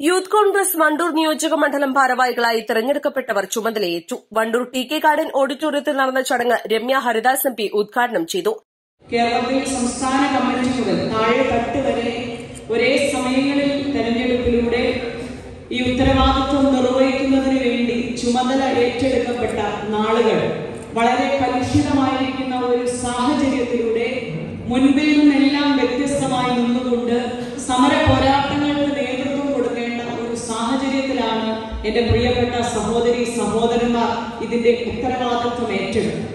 youth Congress Wandoor നിയോജക മണ്ഡലം ഭാരവാഹികളായി തെരഞ്ഞെടുക്കപ്പെട്ടവർ ചുമതലയേറ്റു. വണ്ടൂർ ടി കെ ഗാർഡൻ ഓഡിറ്റോറിയത്തിൽ നടന്ന ചടങ്ങ് രമ്യ ഹരിദാസ് എം പി ഉദ്ഘാടനം ചെയ്തു. കേരളത്തിൽ സംസ്ഥാന കമ്മിറ്റി മുതൽ താഴെ തട്ട് വരെ ഒരേ സമയങ്ങളിൽ തെരഞ്ഞെടുപ്പിലൂടെ ഈ ഉത്തരവാദിത്വം നിർവഹിക്കുന്നതിന് വേണ്ടി ചുമതല ഏറ്റെടുക്കപ്പെട്ട നാളുകൾ വളരെ കലുഷിതമായിരിക്കുന്ന ഒരു സാഹചര്യത്തിലൂടെ മുൻപിൽ നിന്നെല്ലാം വ്യത്യസ്തമായി നിന്നുകൊണ്ട് സമര പോരാട്ടങ്ങൾക്ക് നേതൃത്വം കൊടുക്കേണ്ട ഒരു സാഹചര്യത്തിലാണ് എന്റെ പ്രിയപ്പെട്ട സഹോദരി സഹോദരന്മാർ ഇതിന്റെ ഉത്തരവാദിത്വം ഏറ്റെടുക്കും.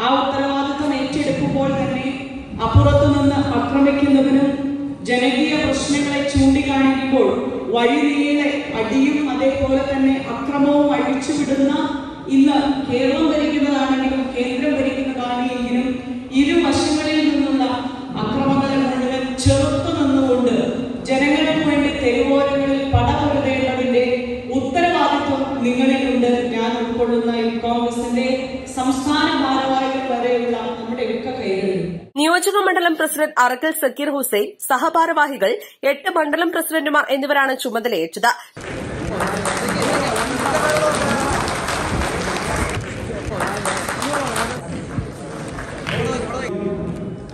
ആ ഉത്തരവാദിത്വം ഏറ്റെടുക്കുമ്പോൾ തന്നെ അപ്പുറത്തു നിന്ന് ആക്രമിക്കുന്നവനും ജനകീയ പ്രശ്നങ്ങളെ ചൂണ്ടിക്കാണിക്കുമ്പോൾ വഴിനീളെ അടിയും അതേപോലെ തന്നെ അക്രമവും അഴിച്ചുവിടുന്ന ഇന്ന് കേരളം ഭരിക്കുന്നതാണെങ്കിലും കേന്ദ്രം നിങ്ങളിലുണ്ട്. ഞാൻ ഉൾക്കൊള്ളുന്ന ഈ കോൺഗ്രസിന്റെ സംസ്ഥാന ഭാരവാഹികൾ വരെയുള്ള നമ്മുടെ ഒക്കെ കൈകളിൽ. നിയോജക മണ്ഡലം പ്രസിഡന്റ് അറക്കൽ സക്കീർ ഹുസൈൻ സഹഭാരവാഹികൾ എട്ട് മണ്ഡലം പ്രസിഡന്റുമാർ എന്നിവരാണ് ചുമതലയേറ്റത്.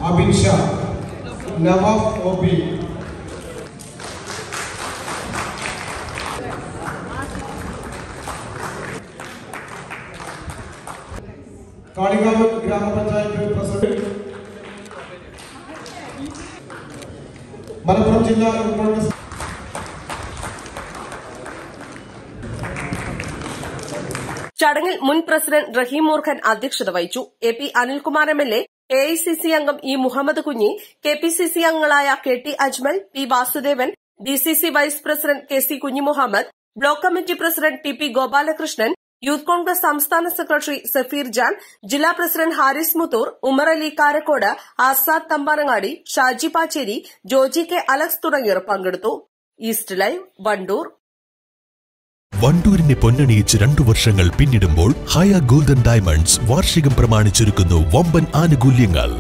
അബിൻ ഷാ ഒ കാളികാവ് ഗ്രാമപഞ്ചായത്ത് പ്രസിഡന്റ്. മലപ്പുറം ജില്ലാ കോൺഗ്രസ്. ചടങ്ങിൽ മുൻ പ്രസിഡന്റ് റഹീം മൂർഖൻ അധ്യക്ഷത വഹിച്ചു. A P Anilkumar M L A A I C C അംഗം E Muhammad Kunhi K P C C അംഗങ്ങളായ K T Ajmal P Vasudevan D C C vice president K C Kunhimuhammad block committee president T P Gopalakrishnan youth Congress സംസ്ഥാന secretary Safeer Jan ജില്ലാ president Haris Muthoor Umar Ali Karakkode Azad Thampanangadi Shaji Pacheri Joji K Alex തുടങ്ങിയവർ പങ്കെടുത്തു. East live Wandoor. വണ്ടൂരിനെ പൊന്നണിയിച്ച് രണ്ടു വർഷങ്ങൾ പിന്നിടുമ്പോൾ ഹയ golden diamonds വാർഷികം പ്രമാണിച്ചൊരുക്കുന്നു വമ്പൻ ആനുകൂല്യങ്ങൾ.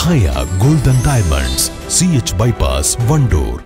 Haya golden diamonds C H bypass Wandoor.